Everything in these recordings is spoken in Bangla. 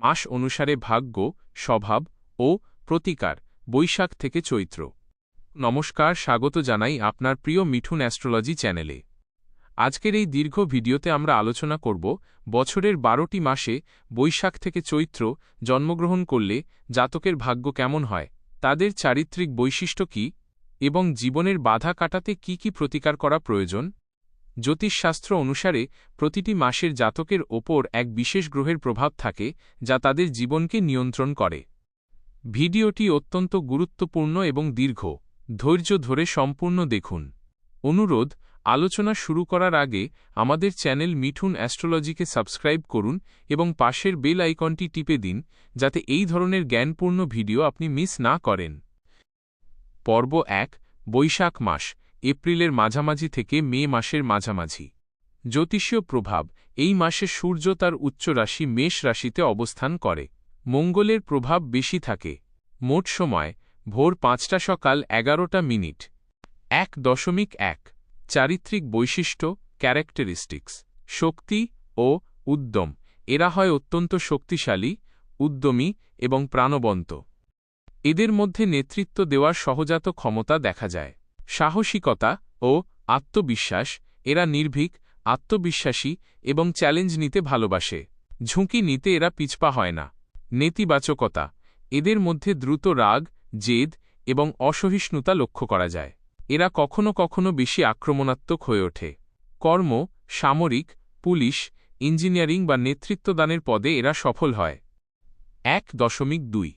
মাস অনুসারে ভাগ্য, স্বভাব ও প্রতিকার বৈশাখ থেকে চৈত্র। নমস্কার, স্বাগত জানাই আপনার প্রিয় মিঠুন অ্যাস্ট্রোলজি চ্যানেলে। আজকের এই দীর্ঘ ভিডিওতে আমরা আলোচনা করব বছরের বারোটি মাসে বৈশাখ থেকে চৈত্র জন্মগ্রহণ করলে জাতকের ভাগ্য কেমন হয়, তাদের চারিত্রিক বৈশিষ্ট্য কি এবং জীবনের বাধা কাটাতে কি কি প্রতিকার করা প্রয়োজন। জ্যোতিষশাস্ত্র অনুসারে প্রতিটি মাসের জাতকের ওপর এক বিশেষ গ্রহের প্রভাব থাকে, যা তাদের জীবনকে নিয়ন্ত্রণ করে। ভিডিওটি অত্যন্ত গুরুত্বপূর্ণ এবং দীর্ঘ। ধৈর্য ধরে সম্পূর্ণ দেখুন। অনুরোধ, আলোচনা শুরু করার আগে আমাদের চ্যানেল মিঠুন অ্যাস্ট্রোলজিকে সাবস্ক্রাইব করুন এবং পাশের বেল আইকনটি টিপে দিন, যাতে এই ধরনের জ্ঞানপূর্ণ ভিডিও আপনি মিস না করেন। পর্ব এক, বৈশাখ মাস। এপ্রিলের মাঝামাঝি থেকে মে মাসের মাঝামাঝি। জ্যোতিষীয় প্রভাব, এই মাসে সূর্য তার উচ্চ রাশি মেষ রাশিতে অবস্থান করে। মঙ্গলের প্রভাব বেশি থাকে। মোট সময়, ভোর পাঁচটা সকাল এগারোটা মিনিট। এক দশমিক এক। চারিত্রিক বৈশিষ্ট্য ক্যারেক্টারিস্টিক্স শক্তি ও উদ্যম, এরা হয় অত্যন্ত শক্তিশালী, উদ্যমী এবং প্রাণবন্ত। এদের মধ্যে নেতৃত্ব দেওয়ার সহজাত ক্ষমতা দেখা যায়। সাহসিকতা ও আত্মবিশ্বাস, এরা নির্ভীক, আত্মবিশ্বাসী এবং চ্যালেঞ্জ নিতে ভালোবাসে। ঝুঁকি নিতে এরা পিছপা হয় না। নেতিবাচকতা, এদের মধ্যে দ্রুত রাগ, জেদ এবং অসহিষ্ণুতা লক্ষ্য করা যায়। এরা কখনো কখনো বেশি আক্রমণাত্মক হয়ে ওঠে। কর্ম, সামরিক, পুলিশ, ইঞ্জিনিয়ারিং বা নেতৃত্বদানের পদে এরা সফল হয়। এক দশমিক দুই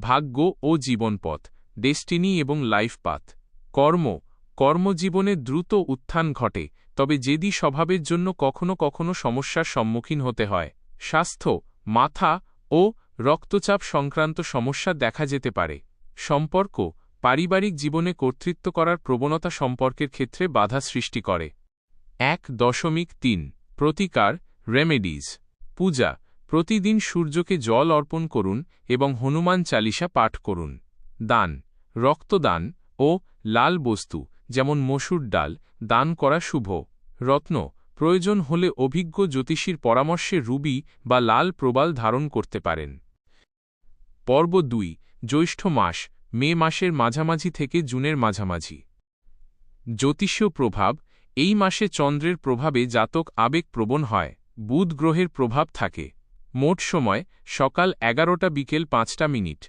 ভাগ্য ও জীবনপথ, ডেস্টিনি এবং লাইফ পাথ। কর্ম, কর্মজীবনে দ্রুত উত্থান ঘটে, তবে যেদি স্বভাবের জন্য কখনো কখনো সমস্যার সম্মুখীন হতে হয়। স্বাস্থ্য, মাথা ও রক্তচাপ সংক্রান্ত সমস্যা দেখা যেতে পারে। সম্পর্ক, পারিবারিক জীবনে কর্তৃত্ব করার প্রবণতা সম্পর্কের ক্ষেত্রে বাধা সৃষ্টি করে। এক দশমিক তিন, প্রতিকার, রেমেডিজ। পূজা, প্রতিদিন সূর্যকে জল অর্পণ করুন এবং হনুমান চালিসা পাঠ করুন। দান, রক্তদান ও লাল বস্তু, যেমন মসুর ডাল, দান করা শুভ। রত্ন, প্রয়োজন হলে অভিজ্ঞ জ্যোতিষীর পরামর্শে রুবি বা লাল প্রবাল ধারণ করতে পারেন। পর্ব দুই, জ্যৈষ্ঠ মাস, মে মাসের মাঝামাঝি থেকে জুনের মাঝামাঝি। জ্যোতিষীয় প্রভাব, এই মাসে চন্দ্রের প্রভাবে জাতক আবেগপ্রবণ হয়, বুধ গ্রহের প্রভাব থাকে। মোট সময়, সকাল এগারোটা বিকেল পাঁচটা মিনিট।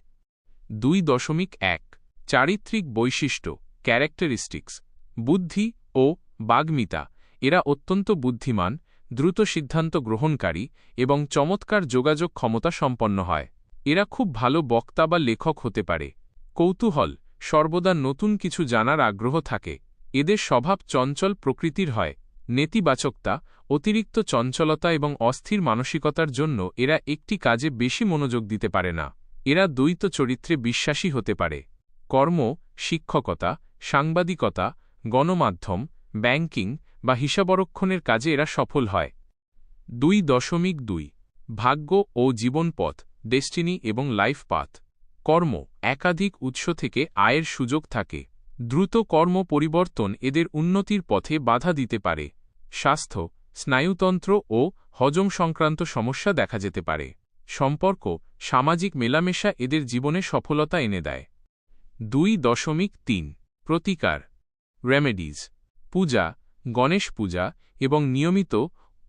দুই দশমিক এক। চারিত্রিক বৈশিষ্ট্য ক্যারেক্টারিস্টিক্স বুদ্ধি ও বাগ্মিতা। এরা অত্যন্ত বুদ্ধিমান, দ্রুত সিদ্ধান্ত গ্রহণকারী এবং চমৎকার যোগাযোগ ক্ষমতা সম্পন্ন হয়। এরা খুব ভালো বক্তা বা লেখক হতে পারে। কৌতূহল, সর্বদা নতুন কিছু জানার আগ্রহ থাকে। এদের স্বভাব চঞ্চল প্রকৃতির হয়। নেতিবাচকতা, অতিরিক্ত চঞ্চলতা এবং অস্থির মানসিকতার জন্য এরা একটি কাজে বেশি মনোযোগ দিতে পারে না। এরা দ্বৈত চরিত্রে বিশ্বাসী হতে পারে। কর্ম, শিক্ষকতা, সাংবাদিকতা, গণমাধ্যম, ব্যাংকিং বা হিসাবরক্ষণের কাজে এরা সফল হয়। দুই দশমিক দুই, ভাগ্য ও জীবনপথ ডেস্টিনি এবং লাইফ পাথ। কর্ম, একাধিক উৎস থেকে আয়ের সুযোগ থাকে। দ্রুত কর্ম পরিবর্তন এদের উন্নতির পথে বাধা দিতে পারে। স্বাস্থ্য, স্নায়ুতন্ত্র ও হজম সংক্রান্ত সমস্যা দেখা যেতে পারে। সম্পর্ক, সামাজিক মেলামেশা এদের জীবনে সফলতা এনে দেয়। দুই দশমিক তিন। প্রতিকার। রেমেডিজ। পূজা, গণেশ পূজা এবং নিয়মিত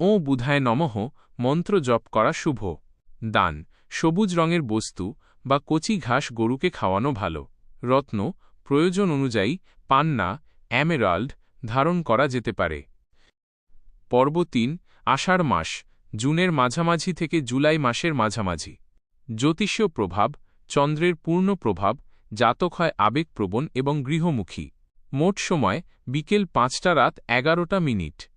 ও বুধায় নমঃ মন্ত্র জপ করা শুভ। দান। সবুজ রঙের বস্তু বা কচি ঘাস গরুকে খাওয়ানো ভালো। রত্ন। প্রয়োজন অনুযায়ী পান্না অ্যামেরাল্ড ধারণ করা যেতে পারে। পর্ব তিন, আষাঢ় মাস, জুনের মাঝামাঝি থেকে জুলাই মাসের মাঝামাঝি। জ্যোতিষীয় প্রভাব, চন্দ্রের পূর্ণ প্রভাব জাতক হয় আবেগপ্রবণ এবং গৃহমুখী। মোট সময়, বিকেল পাঁচটা রাত এগারোটা মিনিট।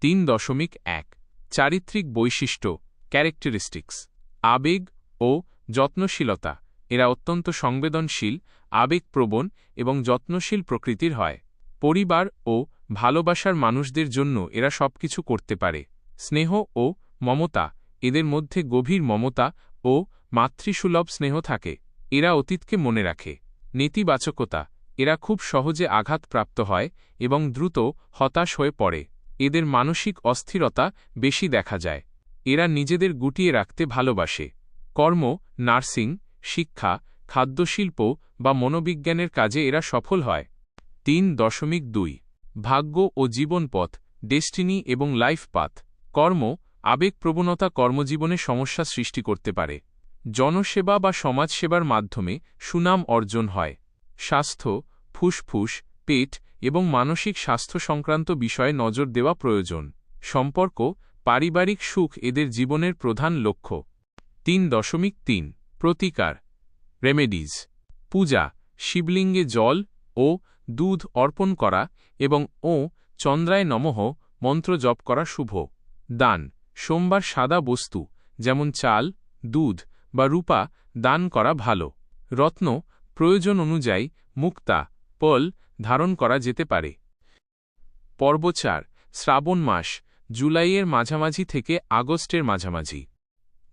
তিন দশমিক এক। চারিত্রিক বৈশিষ্ট্য ক্যারেক্টারিস্টিক্স আবেগ ও যত্নশীলতা। এরা অত্যন্ত সংবেদনশীল, আবেগপ্রবণ এবং যত্নশীল প্রকৃতির হয়। পরিবার ও ভালোবাসার মানুষদের জন্য এরা সবকিছু করতে পারে। স্নেহ ও মমতা। এদের মধ্যে গভীর মমতা ও মাতৃসুলভ স্নেহ থাকে। এরা অতীতকে মনে রাখে। নেতিবাচকতা, এরা খুব সহজে আঘাতপ্রাপ্ত হয় এবং দ্রুত হতাশ হয়ে পড়ে। এদের মানসিক অস্থিরতা বেশি দেখা যায়। এরা নিজেদের গুটিয়ে রাখতে ভালোবাসে। কর্ম, নার্সিং, শিক্ষা, খাদ্যশিল্প বা মনোবিজ্ঞানের কাজে এরা সফল হয়। তিন দশমিক দুই। ভাগ্য ও জীবনপথ, ডেস্টিনি এবং লাইফ পাথ। কর্ম, আবেগপ্রবণতা কর্মজীবনে সমস্যা সৃষ্টি করতে পারে। জনসেবা বা সমাজসেবার মাধ্যমে সুনাম অর্জন হয়। স্বাস্থ্য, ফুসফুস, পেট এবং মানসিক স্বাস্থ্য সংক্রান্ত বিষয়ে নজর দেওয়া প্রয়োজন। সম্পর্ক, পারিবারিক সুখ এদের জীবনের প্রধান লক্ষ্য। তিন দশমিক তিন, প্রতিকার। রেমেডিজ। পূজা, শিবলিঙ্গে জল ও দুধ অর্পণ করা এবং ও, চন্দ্রায় নমঃ, মন্ত্র জপ করা শুভ। দান, সোমবার সাদা বস্তু, যেমন চাল, দুধ বা রূপা দান করা ভালো। রত্ন প্রয়োজন অনুযায়ী মুক্তা, পল ধারণ করা যেতে পারে। পর্বচার, শ্রাবণ মাস, জুলাইয়ের মাঝামাঝি থেকে আগস্টের মাঝামাঝি।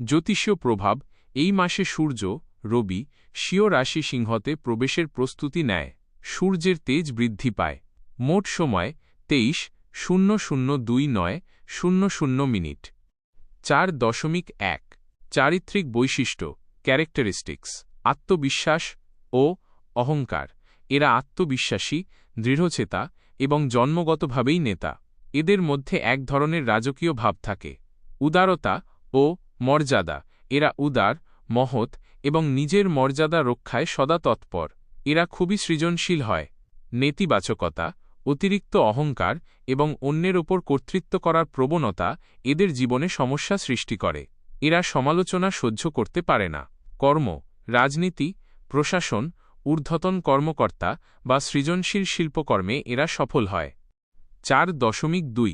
জ্যোতিষীয় প্রভাব, এই মাসে সূর্য, রবি স্বীয় রাশি সিংহতে প্রবেশের প্রস্তুতি নেয়। সূর্যের তেজ বৃদ্ধি পায়। মোট সময়, তেইশ, শূন্য শূন্য দুই নয়, শূন্য শূন্য মিনিট। চার দশমিক এক। চারিত্রিক বৈশিষ্ট্য, ক্যারেক্টারিস্টিক্স, আত্মবিশ্বাস ও অহংকার। এরা আত্মবিশ্বাসী, দৃঢ়চেতা এবং জন্মগতভাবেই নেতা। এদের মধ্যে এক ধরনের রাজকীয় ভাব থাকে। উদারতা ও মর্যাদা। এরা উদার, মহৎ এবং নিজের মর্যাদা রক্ষায় সদা তৎপর। এরা খুবই সৃজনশীল হয়। নেতিবাচকতা, অতিরিক্ত অহংকার এবং অন্যের ওপর কর্তৃত্ব করার প্রবণতা এদের জীবনে সমস্যা সৃষ্টি করে। এরা সমালোচনা সহ্য করতে পারে না। কর্ম, রাজনীতি, প্রশাসন, ঊর্ধ্বতন কর্মকর্তা বা সৃজনশীল শিল্পকর্মে এরা সফল হয়। চার দশমিক দুই,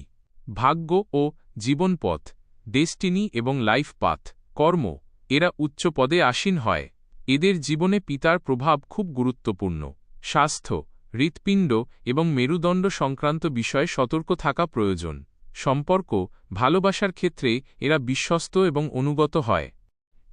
ভাগ্য ও জীবনপথ, ডেস্টিনি এবং লাইফ পাথ, কর্ম, এরা উচ্চ পদে আসীন হয়। এদের জীবনে পিতার প্রভাব খুব গুরুত্বপূর্ণ। স্বাস্থ্য, হৃৎপিণ্ড এবং মেরুদণ্ড সংক্রান্ত বিষয়ে সতর্ক থাকা প্রয়োজন। সম্পর্ক ভালোবাসার ক্ষেত্রে এরা বিশ্বস্ত এবং অনুগত হয়।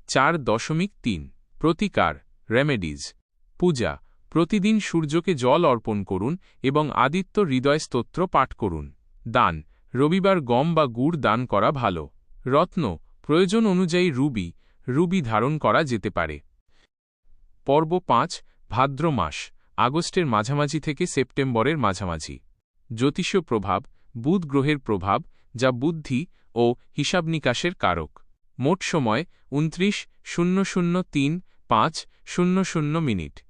চার দশমিক তিন, প্রতিকার, রেমেডিজ। পূজা, প্রতিদিন সূর্যকে জল অর্পণ করুন এবং আদিত্য হৃদয় স্তোত্র পাঠ করুন। দান, রবিবার গম বা গুড় দান করা ভালো। রত্ন, প্রয়োজন অনুযায়ী রুবি রুবি ধারণ করা যেতে পারে। পর্ব পাঁচ ভাদ্র মাস আগস্টের মাঝামাঝি থেকে সেপ্টেম্বরের মাঝামাঝি। জ্যোতিষীয় প্রভাব বুধ গ্রহের প্রভাব, যা বুদ্ধি ও হিসাব নিকাশের কারক। মোট সময় উনত্রিশ শূন্য শূন্য তিন পাঁচ শূন্য শূন্য মিনিট।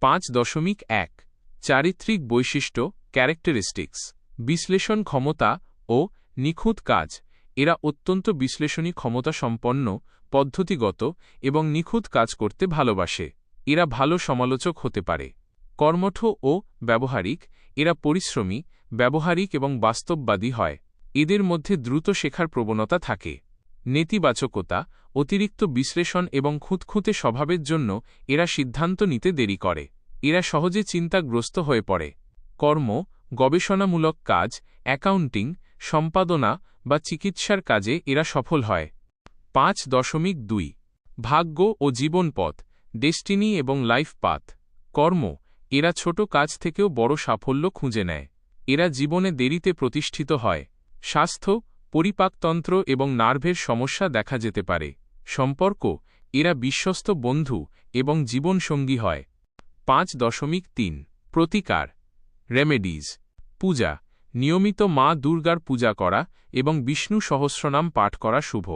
পাঁচ দশমিক এক। চারিত্রিক বৈশিষ্ট্য, ক্যারেক্টারিস্টিক্স। বিশ্লেষণ ক্ষমতা ও নিখুঁত কাজ। এরা অত্যন্ত বিশ্লেষণী ক্ষমতা সম্পন্ন, পদ্ধতিগত এবং নিখুঁত কাজ করতে ভালোবাসে। এরা ভালো সমালোচক হতে পারে। কর্মঠ ও ব্যবহারিক এরা পরিশ্রমী, ব্যবহারিক এবং বাস্তববাদী হয়। এদের মধ্যে দ্রুত শেখার প্রবণতা থাকে। নেতিবাচকতা, অতিরিক্ত বিশ্লেষণ এবং খুঁতখুঁতে স্বভাবের জন্য এরা সিদ্ধান্ত নিতে দেরি করে। এরা সহজে চিন্তাগ্রস্ত হয়ে পড়ে। কর্ম, গবেষণামূলক কাজ, অ্যাকাউন্টিং, সম্পাদনা বা চিকিৎসার কাজে এরা সফল হয়। পাঁচ দশমিক দুই, ভাগ্য ও জীবনপথ, ডেস্টিনি এবং লাইফ পাথ। কর্ম এরা ছোট কাজ থেকেও বড় সাফল্য খুঁজে নেয়। এরা জীবনে দেরিতে প্রতিষ্ঠিত হয়। স্বাস্থ্য, পরিপাকতন্ত্র এবং নার্ভের সমস্যা দেখা যেতে পারে। সম্পর্ক, এরা বিশ্বস্ত বন্ধু এবং জীবনসঙ্গী হয়। পাঁচ দশমিক তিন, প্রতিকার, রেমেডিজ, পূজা, নিয়মিত মা দুর্গার পূজা করা এবং বিষ্ণু সহস্রনাম পাঠ করা শুভ।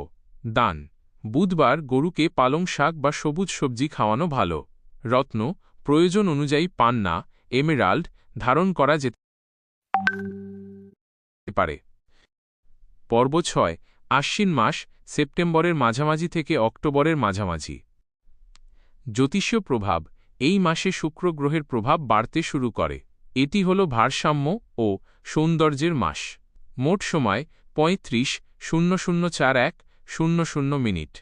দান, বুধবার গরুকে পালং শাক বা সবুজ সবজি খাওয়ানো ভালো। রত্ন প্রয়োজন অনুযায়ী পান্না, এমেরাল্ড ধারণ করা যেতে পারে। পর্ব ছয়, আশ্বিন মাস, সেপ্টেম্বরের মাঝামাঝি থেকে অক্টোবরের মাঝামাঝি। জ্যোতিষীয় প্রভাব, এই মাসে শুক্র গ্রহের প্রভাব বাড়তে শুরু করে। এটি হল ভারসাম্য ও সৌন্দর্যের মাস। মোট সময়, পঁয়ত্রিশ, শূন্য শূন্য চার এক, শূন্য শূন্য মিনিট।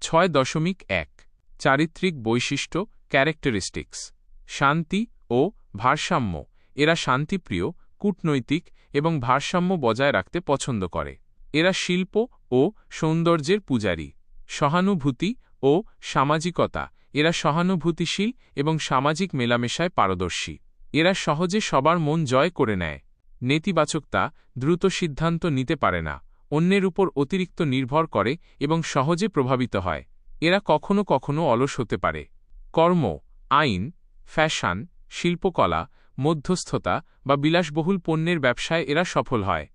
ছয় দশমিক এক, চারিত্রিক বৈশিষ্ট্য ক্যারেক্টারিস্টিক্স শান্তি ও ভারসাম্য। এরা শান্তিপ্রিয়, কূটনৈতিক এবং ভারসাম্য বজায় রাখতে পছন্দ করে। এরা শিল্প ও সৌন্দর্যের পূজারী। সহানুভূতি ও সামাজিকতা। এরা সহানুভূতিশীল এবং সামাজিক মেলামেশায় পারদর্শী। এরা সহজে সবার মন জয় করে নেয়। নেতিবাচকতা দ্রুত সিদ্ধান্ত নিতে পারে না। অন্যের উপর অতিরিক্ত নির্ভর করে এবং সহজে প্রভাবিত হয়। এরা কখনো কখনো অলস হতে পারে। কর্ম, আইন, ফ্যাশন, শিল্পকলা, মধ্যস্থতা বা বিলাসবহুল পণ্যের ব্যবসায় এরা সফল হয়।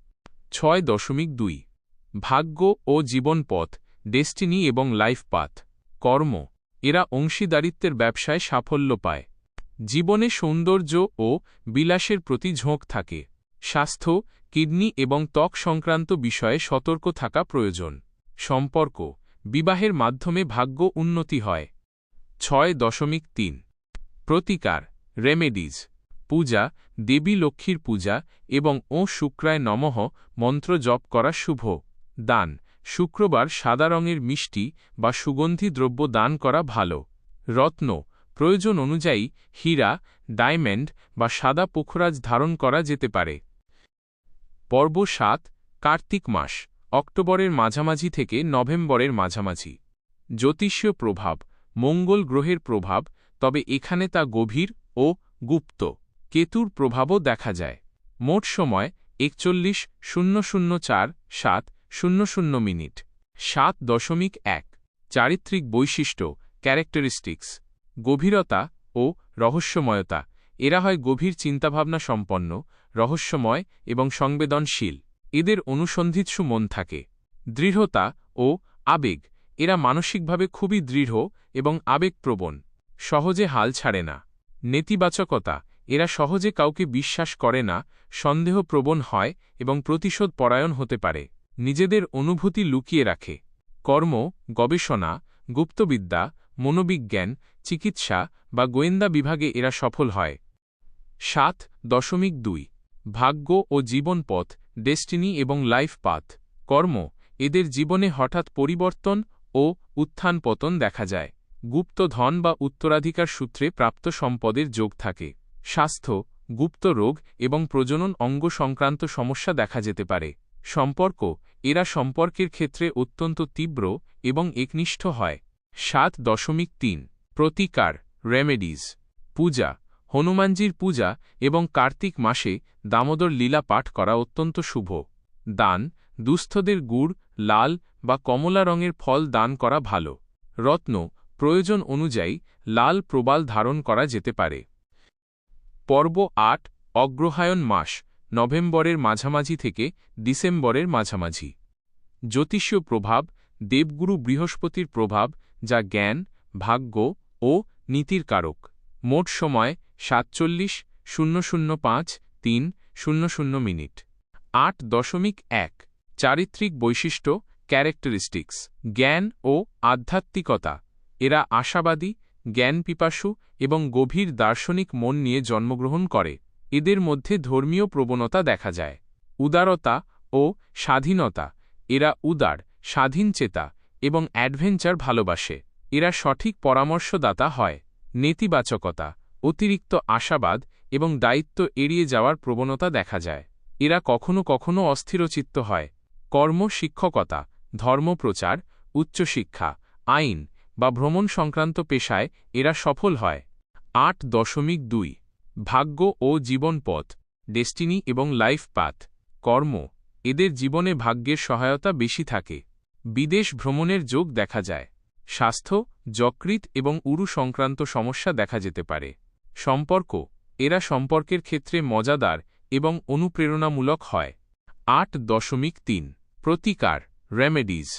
ছয় দশমিক দুই। ভাগ্য ও জীবনপথ, ডেস্টিনি এবং লাইফ পাথ কর্ম, এরা অংশীদারিত্বের ব্যবসায় সাফল্য পায়। জীবনে সৌন্দর্য ও বিলাসের প্রতি ঝোঁক থাকে। স্বাস্থ্য, কিডনি এবং ত্বক সংক্রান্ত বিষয়ে সতর্ক থাকা প্রয়োজন। সম্পর্ক, বিবাহের মাধ্যমে ভাগ্য উন্নতি হয়। ছয় দশমিক তিন। প্রতিকার, রেমেডিজ, পূজা, দেবী লক্ষ্মীর পূজা এবং ও শুক্রায় নমঃ, মন্ত্র জপ করা শুভ। দান, শুক্রবার সাদা রঙের মিষ্টি বা সুগন্ধি দ্রব্য দান করা ভালো। রত্ন, প্রয়োজন অনুযায়ী হীরা, ডায়মন্ড বা সাদা পোখরাজ ধারণ করা যেতে পারে। পর্ব সাত, কার্তিক মাস, অক্টোবরের মাঝামাঝি থেকে নভেম্বরের মাঝামাঝি। জ্যোতিষীয় প্রভাব মঙ্গল গ্রহের প্রভাব, তবে এখানে তা গভীর ও গুপ্ত। কেতুর প্রভাবও দেখা যায়। মোট সময়, একচল্লিশ শূন্য শূন্য চার সাত শূন্য শূন্য মিনিট। সাত দশমিক এক। চারিত্রিক বৈশিষ্ট্য ক্যারেক্টারিস্টিক্স গভীরতা ও রহস্যময়তা। এরা হয় গভীর চিন্তাভাবনা সম্পন্ন, রহস্যময় এবং সংবেদনশীল। এদের অনুসন্ধিৎসু মন থাকে। দৃঢ়তা ও আবেগ। এরা মানসিকভাবে খুবই দৃঢ় এবং আবেগপ্রবণ। সহজে হাল ছাড়ে না। নেতিবাচকতা, এরা সহজে কাউকে বিশ্বাস করে না, সন্দেহপ্রবণ হয় এবং প্রতিশোধ পরায়ণ হতে পারে। নিজেদের অনুভূতি লুকিয়ে রাখে। কর্ম, গবেষণা, গুপ্তবিদ্যা, মনোবিজ্ঞান, চিকিৎসা বা গোয়েন্দা বিভাগে এরা সফল হয়। সাত, দশমিক দুই। ভাগ্য ও জীবনপথ, ডেস্টিনি এবং লাইফ পাথ। কর্ম, এদের জীবনে হঠাৎ পরিবর্তন ও উত্থান পতন দেখা যায়। গুপ্ত ধন বা উত্তরাধিকার সূত্রে প্রাপ্ত সম্পদের যোগ থাকে। স্বাস্থ্য, গুপ্ত রোগ এবং প্রজনন অঙ্গ সংক্রান্ত সমস্যা দেখা যেতে পারে। সম্পর্ক, এরা সম্পর্কের ক্ষেত্রে অত্যন্ত তীব্র এবং একনিষ্ঠ হয়। সাত দশমিক তিন, প্রতিকার, রেমেডিজ, পূজা, হনুমানজির পূজা এবং কার্তিক মাসে দামোদর লীলা পাঠ করা অত্যন্ত শুভ। দান, দুস্থদের গুড় লাল বা কমলা রঙের ফল দান করা ভালো। রত্ন, প্রয়োজন অনুযায়ী লাল প্রবাল ধারণ করা যেতে পারে। পর্ব আট, অগ্রহায়ণ মাস, নভেম্বরের মাঝামাঝি থেকে ডিসেম্বরের মাঝামাঝি। জ্যোতিষীয় প্রভাব, দেবগুরু বৃহস্পতির প্রভাব, যা জ্ঞান, ভাগ্য ও নীতির কারক। মোট সময়, সাতচল্লিশ, শূন্য শূন্য পাঁচ, তিন, শূন্য শূন্য মিনিট। আট দশমিক এক। চারিত্রিক বৈশিষ্ট্য ক্যারেক্টারিস্টিক্স জ্ঞান ও আধ্যাত্মিকতা। এরা আশাবাদী জ্ঞান পিপাসু এবং গভীর দার্শনিক মন নিয়ে জন্মগ্রহণ করে। এদের মধ্যে ধর্মীয় প্রবণতা দেখা যায়। উদারতা ও স্বাধীনতা। এরা উদার স্বাধীনচেতা এবং অ্যাডভেঞ্চার ভালোবাসে। এরা সঠিক পরামর্শদাতা হয়। নেতিবাচকতা, অতিরিক্ত আশাবাদ এবং দায়িত্ব এড়িয়ে যাওয়ার প্রবণতা দেখা যায়। এরা কখনো কখনো অস্থিরচিত্ত হয়। কর্ম শিক্ষকতা ধর্মপ্রচার উচ্চশিক্ষা আইন বা ভ্রমণ সংক্রান্ত পেশায় এরা সফল হয়। আট দশমিক দুই, ভাগ্য ও জীবনপথ ডেস্টিনি এবং লাইফ পাথ, কর্ম, এদের জীবনে ভাগ্যের সহায়তা বেশি থাকে। বিদেশ ভ্রমণের যোগ দেখা যায়। স্বাস্থ্য যকৃত এবং উরু সংক্রান্ত সমস্যা দেখা যেতে পারে। সম্পর্ক, এরা সম্পর্কের ক্ষেত্রে মজাদার এবং অনুপ্রেরণামূলক হয়। আট দশমিক তিন প্রতিকার রেমেডিজ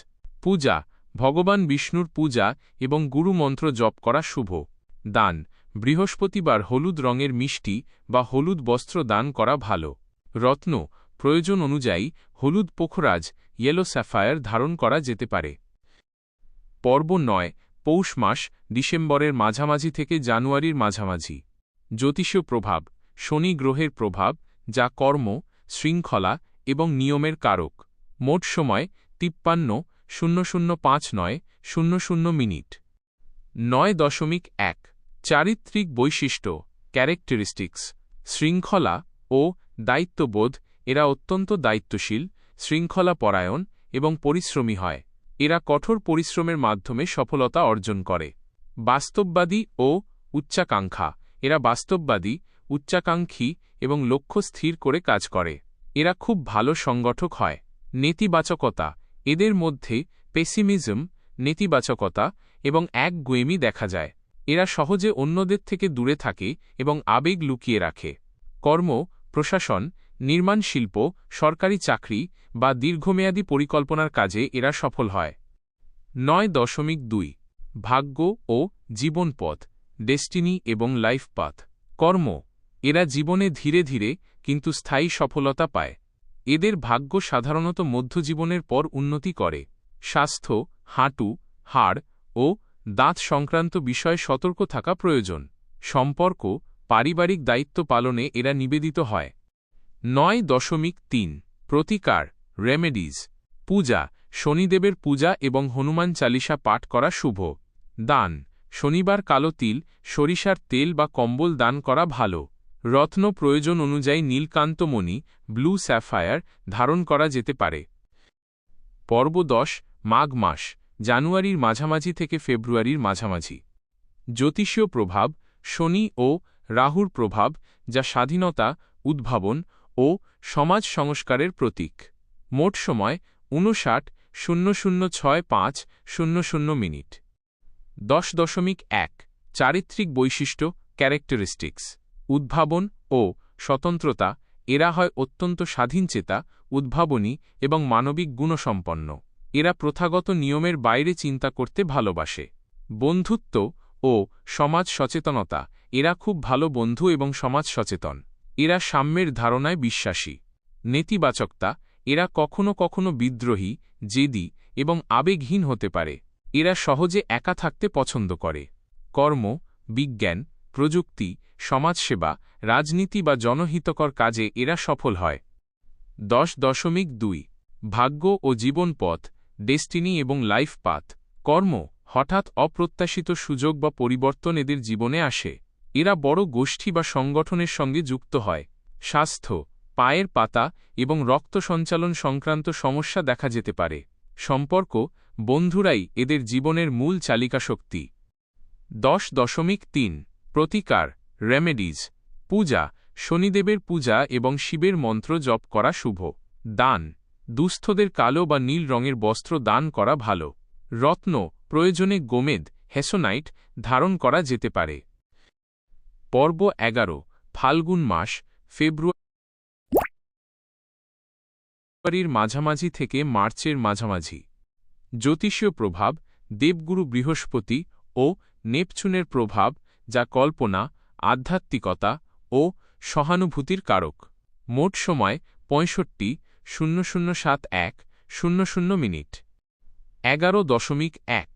পূজা, ভগবান বিষ্ণুর পূজা এবং গুরুমন্ত্র জপ করা শুভ। দান, বৃহস্পতিবার হলুদ রঙের মিষ্টি বা হলুদ বস্ত্র দান করা ভালো। রত্ন, প্রয়োজন অনুযায়ী হলুদ পোখরাজ ইয়েলো স্যাফায়ার ধারণ করা যেতে পারে। পর্ব নয়, পৌষ মাস, ডিসেম্বরের মাঝামাঝি থেকে জানুয়ারির মাঝামাঝি। জ্যোতিষীয় প্রভাব, শনি গ্রহের প্রভাব, যা কর্ম, শৃঙ্খলা এবং নিয়মের কারক। মোট সময় তিপ্পান্ন, শূন্য শূন্য পাঁচ নয়, শূন্য শূন্য মিনিট। নয় দশমিক এক। চারিত্রিক বৈশিষ্ট্য ক্যারেক্টারিস্টিক্স শৃঙ্খলা ও দায়িত্ববোধ, এরা অত্যন্ত দায়িত্বশীল, শৃঙ্খলা পরায়ণ এবং পরিশ্রমী হয়। এরা কঠোর পরিশ্রমের মাধ্যমে সফলতা অর্জন করে। বাস্তববাদী ও উচ্চাকাঙ্ক্ষা। এরা বাস্তববাদী, উচ্চাকাঙ্ক্ষী এবং লক্ষ্য স্থির করে কাজ করে। এরা খুব ভালো সংগঠক হয়। নেতিবাচকতা, এদের মধ্যে পেসিমিজম, নেতিবাচকতা এবং এক গোয়েমি দেখা যায়। এরা সহজে অন্যদের থেকে দূরে থাকে এবং আবেগ লুকিয়ে রাখে। কর্ম, প্রশাসন, নির্মাণ শিল্প, সরকারি চাকরি বা দীর্ঘমেয়াদী পরিকল্পনার কাজে এরা সফল হয়। নয় দশমিক দুই, ভাগ্য ও জীবনপথ, ডেস্টিনি এবং লাইফ পাথ। কর্ম, এরা জীবনে ধীরে ধীরে কিন্তু স্থায়ী সফলতা পায়। এদের ভাগ্য সাধারণত মধ্যজীবনের পর উন্নতি করে। স্বাস্থ্য, হাঁটু, হাড় ও দাঁত সংক্রান্ত বিষয়ে সতর্ক থাকা প্রয়োজন। সম্পর্ক, পারিবারিক দায়িত্ব পালনে এরা নিবেদিত হয়। নয় দশমিক তিন, প্রতিকার, রেমেডিজ, পূজা, শনিদেবের পূজা এবং হনুমান চালিসা পাঠ করা শুভ। দান, শনিবার কালো তিল, সরিষার তেল বা কম্বল দান করা ভালো। রত্ন প্রয়োজন অনুযায়ী নীলকান্তমণি ব্লু স্যাফায়ার ধারণ করা যেতে পারে। পর্ব দশ, মাঘ মাস, জানুয়ারির মাঝামাঝি থেকে ফেব্রুয়ারির মাঝামাঝি। জ্যোতিষীয় প্রভাব, শনি ও রাহুর প্রভাব, যা স্বাধীনতা, উদ্ভাবন ও সমাজ সংস্কারের প্রতীক। মোট সময়, উনষাট, শূন্য শূন্য ছয় পাঁচ শূন্য শূন্য মিনিট। দশ দশমিক এক, চারিত্রিক বৈশিষ্ট্য, ক্যারেক্টারিস্টিক্স। উদ্ভাবন ও স্বতন্ত্রতা, এরা হয় অত্যন্ত স্বাধীনচেতা, উদ্ভাবনী এবং মানবিক গুণসম্পন্ন। এরা প্রথাগত নিয়মের বাইরে চিন্তা করতে ভালোবাসে। বন্ধুত্ব ও সমাজ সচেতনতা, এরা খুব ভালো বন্ধু এবং সমাজ সচেতন। এরা সাম্যের ধারণায় বিশ্বাসী। নেতিবাচকতা, এরা কখনো কখনো বিদ্রোহী, জেদি এবং আবেগহীন হতে পারে। এরা সহজে একা থাকতে পছন্দ করে। কর্ম, বিজ্ঞান প্রযুক্তি, সমাজসেবা, রাজনীতি বা জনহিতকর কাজে এরা সফল হয়। দশ দশমিক দুই। ভাগ্য ও জীবনপথ, ডেস্টিনি এবং লাইফ পাথ। কর্ম, হঠাৎ অপ্রত্যাশিত সুযোগ বা পরিবর্তন এদের জীবনে আসে। এরা বড় গোষ্ঠী বা সংগঠনের সঙ্গে যুক্ত হয়। স্বাস্থ্য, পায়ের পাতা এবং রক্ত সঞ্চালন সংক্রান্ত সমস্যা দেখা যেতে পারে। সম্পর্ক, বন্ধুরাই এদের জীবনের মূল চালিকা শক্তি দশ দশমিক তিন। প্রতিকার রেমেডিজ পূজা, শনিদেবের পূজা এবং শিবের মন্ত্র জপ করা শুভ। দান, দুস্থদের কালো বা নীল রঙের বস্ত্র দান করা ভালো। রত্ন, প্রয়োজনে গোমেদ, হেসোনাইট ধারণ করা যেতে পারে। পর্ব এগারো, ফাল্গুন মাস, ফেব্রুয়ারির মাঝামাঝি থেকে মার্চের মাঝামাঝি। জ্যোতিষীয় প্রভাব, দেবগুরু বৃহস্পতি ও নেপচুনের প্রভাব যা কল্পনা, আধ্যাত্মিকতা ও সহানুভূতির কারক। মোট সময় পঁয়ষট্টি শূন্য মিনিট। এগারো দশমিক এক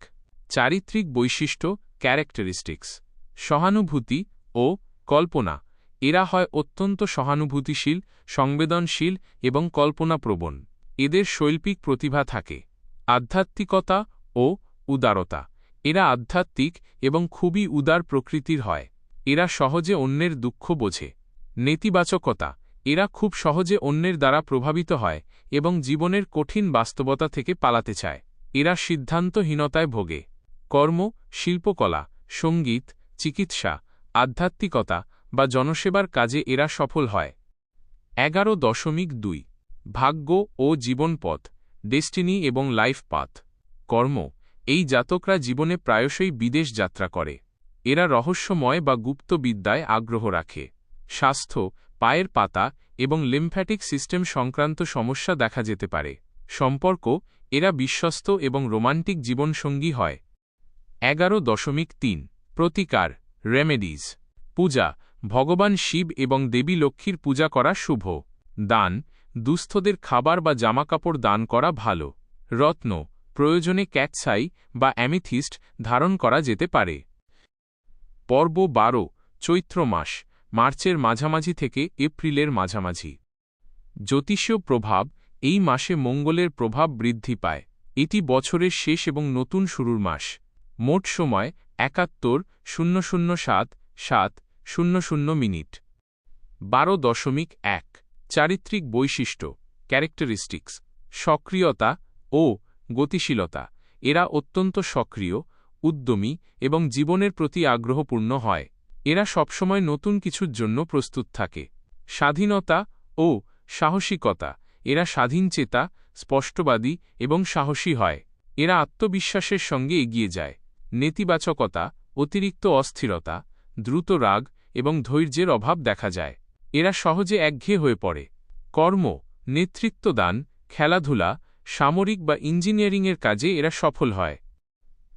চারিত্রিক বৈশিষ্ট্য, ক্যারেক্টারিস্টিক্স। সহানুভূতি ও কল্পনা, এরা হয় অত্যন্ত সহানুভূতিশীল, সংবেদনশীল এবং কল্পনাপ্রবণ। এদের শৈল্পিক প্রতিভা থাকে। আধ্যাত্মিকতা ও উদারতা। এরা আধ্যাত্মিক এবং খুবই উদার প্রকৃতির হয়। এরা সহজে অন্যের দুঃখ বোঝে। নেতিবাচকতা, এরা খুব সহজে অন্যের দ্বারা প্রভাবিত হয় এবং জীবনের কঠিন বাস্তবতা থেকে পালাতে চায়। এরা সিদ্ধান্তহীনতায় ভোগে। কর্ম, শিল্পকলা, সংগীত, চিকিৎসা, আধ্যাত্মিকতা বা জনসেবার কাজে এরা সফল হয়। এগারো দশমিক দুই, ভাগ্য ও জীবনপথ, ডেস্টিনি এবং লাইফ পাথ। কর্ম এই জাতকরা জীবনে প্রায়শই বিদেশ যাত্রা করে। এরা রহস্যময় বা গুপ্ত বিদ্যায় আগ্রহ রাখে। স্বাস্থ্য, পায়ের পাতা এবং লিম্ফ্যাটিক সিস্টেম সংক্রান্ত সমস্যা দেখা যেতে পারে। সম্পর্ক, এরা বিশ্বস্ত এবং রোমান্টিক জীবনসঙ্গী হয়। এগারো দশমিক তিন, প্রতিকার রেমেডিজ পূজা, ভগবান শিব এবং দেবী লক্ষ্মীর পূজা করা শুভ। দান, দুস্থদের খাবার বা জামাকাপড় দান করা ভালো। রত্ন প্রয়োজনে ক্যাটসাই বা অ্যামিথিস্ট ধারণ করা যেতে পারে। পর্ব বারো, চৈত্র মাস, মার্চের মাঝামাঝি থেকে এপ্রিলের মাঝামাঝি। জ্যোতিষীয় প্রভাব এই মাসে মঙ্গলের প্রভাব বৃদ্ধি পায়। এটি বছরের শেষ এবং নতুন শুরুর মাস। মোট সময় একাত্তর, শূন্য শূন্য সাত সাত, শূন্য শূন্য মিনিট। বারো দশমিক এক, চারিত্রিক বৈশিষ্ট্য, ক্যারেক্টারিস্টিক্স, সক্রিয়তা ও গতিশীলতা, এরা অত্যন্ত সক্রিয়, উদ্যমী এবং জীবনের প্রতি আগ্রহপূর্ণ হয়। এরা সবসময় নতুন কিছুর জন্য প্রস্তুত থাকে। স্বাধীনতা ও সাহসিকতা, এরা স্বাধীনচেতা স্পষ্টবাদী এবং সাহসী হয়। এরা আত্মবিশ্বাসের সঙ্গে এগিয়ে যায়। নেতিবাচকতা, অতিরিক্ত অস্থিরতা, দ্রুত রাগ এবং ধৈর্যের অভাব দেখা যায়। এরা সহজে একঘেয়ে হয়ে পড়ে। কর্ম, নেতৃত্বদান, খেলাধুলা সামরিক বা ইঞ্জিনিয়ারিংয়ের কাজে এরা সফল হয়।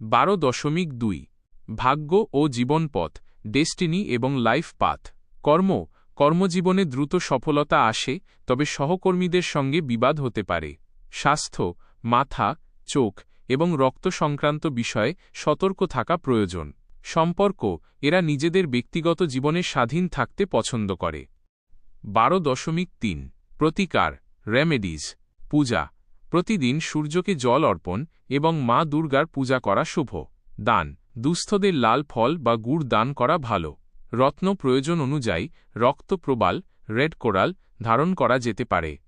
বারো দশমিক দুই, ভাগ্য ও জীবনপথ ডেস্টিনি এবং লাইফ পাথ। কর্ম, কর্মজীবনে দ্রুত সফলতা আসে, তবে সহকর্মীদের সঙ্গে বিবাদ হতে পারে। স্বাস্থ্য, মাথা, চোখ এবং রক্ত সংক্রান্ত বিষয়ে সতর্ক থাকা প্রয়োজন। সম্পর্ক, এরা নিজেদের ব্যক্তিগত জীবনে স্বাধীন থাকতে পছন্দ করে। বারো দশমিক তিন, প্রতিকার, রেমেডিজ, পূজা প্রতিদিন সূর্যকে জল অর্পণ এবং মা দুর্গার পূজা করা শুভ। দান। দুস্থদের লাল ফল বা গুড় দান করা ভালো। রত্ন প্রয়োজন অনুযায়ী রক্ত প্রবাল, রেড কোরাল ধারণ করা যেতে পারে।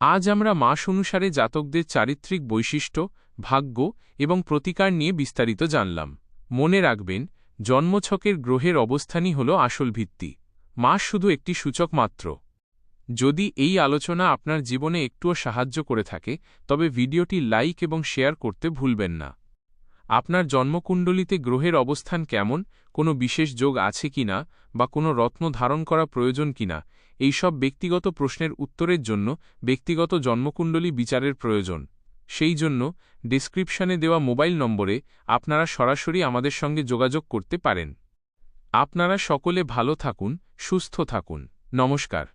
আজ আমরা মাস অনুসারে জাতকদের চারিত্রিক বৈশিষ্ট্য, ভাগ্য এবং প্রতিকার নিয়ে বিস্তারিত জানলাম। মনে রাখবেন, জন্মছকের গ্রহের অবস্থানই হল আসল ভিত্তি। মাস শুধু একটি সূচক মাত্র। যদি এই আলোচনা আপনার জীবনে একটুও সাহায্য করে থাকে, তবে ভিডিওটি লাইক এবং শেয়ার করতে ভুলবেন না। আপনার জন্মকুণ্ডলিতে গ্রহের অবস্থান কেমন, কোনো বিশেষ যোগ আছে কিনা, বা কোনো রত্ন ধারণ করা প্রয়োজন কিনা, এইসব ব্যক্তিগত প্রশ্নের উত্তরের জন্য ব্যক্তিগত জন্মকুণ্ডলী বিচারের প্রয়োজন। সেই জন্য ডিসক্রিপশনে দেওয়া মোবাইল নম্বরে আপনারা সরাসরি আমাদের সঙ্গে যোগাযোগ করতে পারেন। আপনারা সকলে ভালো থাকুন, সুস্থ থাকুন। নমস্কার।